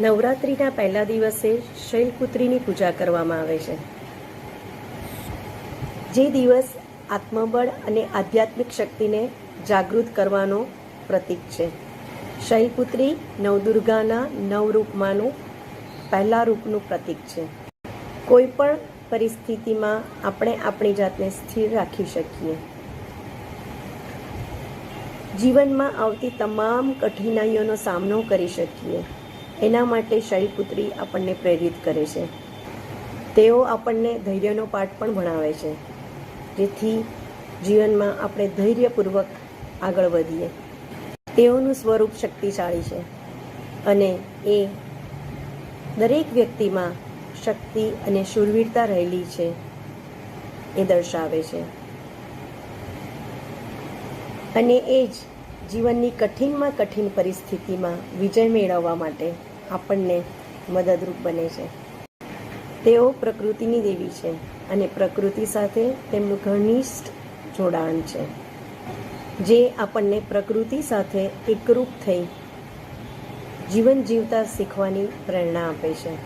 નવરાત્રિના પહેલા દિવસે શૈલપુત્રીની પૂજા કરવામાં આવે છે. જે દિવસ આત્મબળ અને આધ્યાત્મિક શક્તિને જાગૃત કરવાનો પ્રતીક છે. શૈલપુત્રી નવદુર્ગાના નવ રૂપમાંનું પહેલા રૂપનું પ્રતીક છે. કોઈ પણ પરિસ્થિતિમાં આપણે આપણી જાતને સ્થિર રાખી શકીએ. જીવનમાં આવતી તમામ કઠિનાઈઓનો સામનો કરી શકીએ. એના માટે શૈલપુત્રી આપણને પ્રેરિત કરે છે. તેઓ આપણને ધૈર્યનો પાઠ પણ ભણાવે છે. જેથી જીવનમાં આપણે ધૈર્યપૂર્વક આગળ વધીએ. તેઓનું સ્વરૂપ શક્તિશાળી છે અને એ દરેક વ્યક્તિમાં શક્તિ અને શૂરવીરતા રહેલી છે એ દર્શાવે છે. અને એ જ જીવનની કઠિનમાં કઠિન પરિસ્થિતિમાં વિજય મેળવવા માટે આપણને મદદરૂપ બને છે. તેઓ પ્રકૃતિની દેવી છે અને પ્રકૃતિ સાથે તેમનું ઘનિષ્ઠ જોડાણ છે. જે આપણને પ્રકૃતિ સાથે એકરૂપ થઈ જીવન જીવતા શીખવાની પ્રેરણા આપે છે.